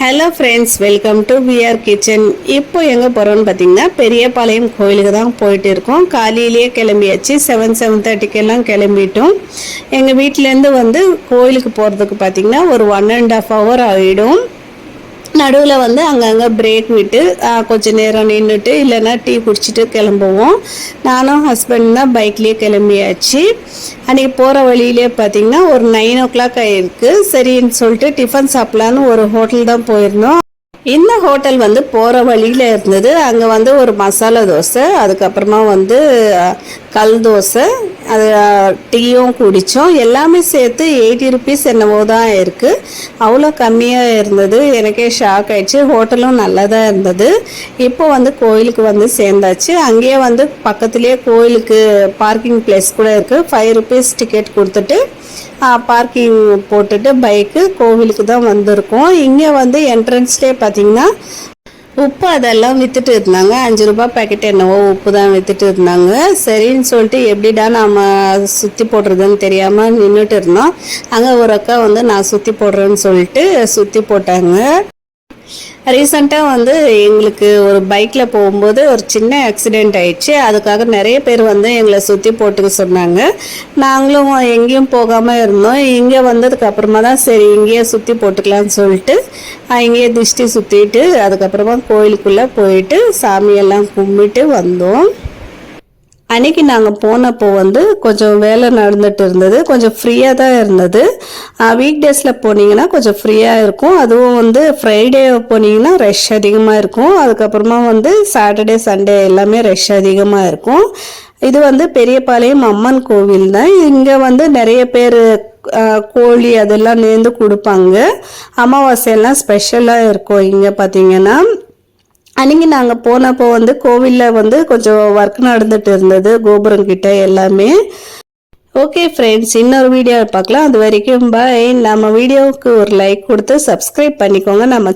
Hello friends welcome to VR kitchen இப்போ எங்கே போகிறோம்னு பார்த்தீங்கன்னா பெரியபாளையம் கோயிலுக்கு தான் போயிட்டு இருக்கோம். காலையிலேயே கிளம்பியாச்சு. செவன் செவன் தேர்ட்டிக்கெல்லாம் கிளம்பிட்டோம். எங்கள் வீட்டிலேருந்து வந்து கோயிலுக்கு போகிறதுக்கு பார்த்தீங்கன்னா ஒரு ஒன் அண்ட் ஆஃப் ஹவர் ஆகிடும் நடுவில் வந்து அங்கங்கே பிரேக் விட்டு கொஞ்சம் கொஞ்ச நேரம் நின்றுட்டு இல்லைன்னா டீ குடிச்சிட்டு கிளம்புவோம். நானும் ஹஸ்பண்ட் தான் பைக்லேயே கிளம்பியாச்சு. அன்றைக்கி போகிற வழியிலே பார்த்தீங்கன்னா ஒரு நைன் ஓ கிளாக் ஆகிருக்கு சரின்னு சொல்லிட்டு டிஃபன் சாப்பிட்லான்னு ஒரு ஹோட்டல் தான் போயிருந்தோம். இந்த ஹோட்டல் வந்து போகிற வழியில் இருந்தது. அங்கே வந்து ஒரு மசாலா தோசை அதுக்கப்புறமா வந்து கல் தோசை அது டீயும் குடித்தோம் எல்லாமே சேர்த்து எயிட்டி ருபீஸ் என்னவோ தான் இருக்குது அவ்வளோ கம்மியாக இருந்தது. எனக்கே ஷாக் ஆயிடுச்சு. ஹோட்டலும் நல்லா தான் இருந்தது. இப்போ வந்து கோயிலுக்கு வந்து சேர்ந்தாச்சு. அங்கேயே வந்து பக்கத்துலேயே கோயிலுக்கு பார்க்கிங் பிளேஸ் கூட இருக்குது ஃபைவ் ருபீஸ் டிக்கெட் கொடுத்துட்டு பார்க்கிங் போட்டுட்டு பைக்கு கோவிலுக்கு தான் வந்திருக்கோம். இங்கே வந்து என்ட்ரன்ஸ்லேயே பார்த்திங்கன்னா உப்பு அதெல்லாம் வித்துட்டு இருந்தாங்க. அஞ்சு ரூபாய் பாக்கெட் என்னவோ உப்பு தான் வித்துட்டு இருந்தாங்க. சரின்னு சொல்லிட்டு எப்படிடா நாம சுற்றி போடுறதுன்னு தெரியாமல் நின்றுட்டு இருந்தோம். அங்கே ஒரு அக்கா வந்து நான் சுற்றி போடுறேன்னு சொல்லிட்டு சுற்றி போட்டாங்க. ரீசண்டாக வந்து எங்களுக்கு ஒரு பைக்கில் போகும்போது ஒரு சின்ன ஆக்சிடெண்ட் ஆயிடுச்சு. அதுக்காக நிறைய பேர் வந்து எங்களை சுற்றி போட்டுக்க சொன்னாங்க. நாங்களும் எங்கேயும் போகாமல் இருந்தோம். இங்கே வந்ததுக்கு அப்புறமா தான் சரி இங்கேயே சுற்றி போட்டுக்கலாம்னு சொல்லிட்டு இங்கேயே திருஷ்டி சுற்றிட்டு அதுக்கப்புறமா கோயிலுக்குள்ளே போயிட்டு சாமியெல்லாம் கும்பிட்டு வந்தோம். அன்னைக்கு நாங்கள் போனப்போ வந்து கொஞ்சம் வேலை நடந்துட்டு இருந்தது. கொஞ்சம் ஃப்ரீயாக தான் இருந்தது. வீக் டேஸில் போனீங்கன்னா கொஞ்சம் ஃப்ரீயாக இருக்கும். அதுவும் வந்து ஃப்ரைடே போனீங்கன்னா ரஷ் அதிகமாக இருக்கும். அதுக்கப்புறமா வந்து சாட்டர்டே சண்டே எல்லாமே ரஷ் அதிகமாக இருக்கும். இது வந்து பெரியபாளையம் அம்மன் கோவில் தான். இங்கே வந்து நிறைய பேர் கோழி அதெல்லாம் நேர்ந்து கொடுப்பாங்க. அமாவாசையெல்லாம் ஸ்பெஷலாக இருக்கும் இங்கே பார்த்தீங்கன்னா அன்னைக்கு நாங்கள் போனப்போ வந்து கோவிலில் வந்து கொஞ்சம் ஒர்க் நடந்துட்டு இருந்தது கோபுரம் கிட்ட எல்லாமே. ஓகே ஃப்ரெண்ட்ஸ் இன்னொரு வீடியோ பார்க்கலாம். அது வரைக்கும் பாய் நம்ம வீடியோவுக்கு ஒரு லைக் கொடுத்து சப்ஸ்கிரைப் பண்ணிக்கோங்க. நம்ம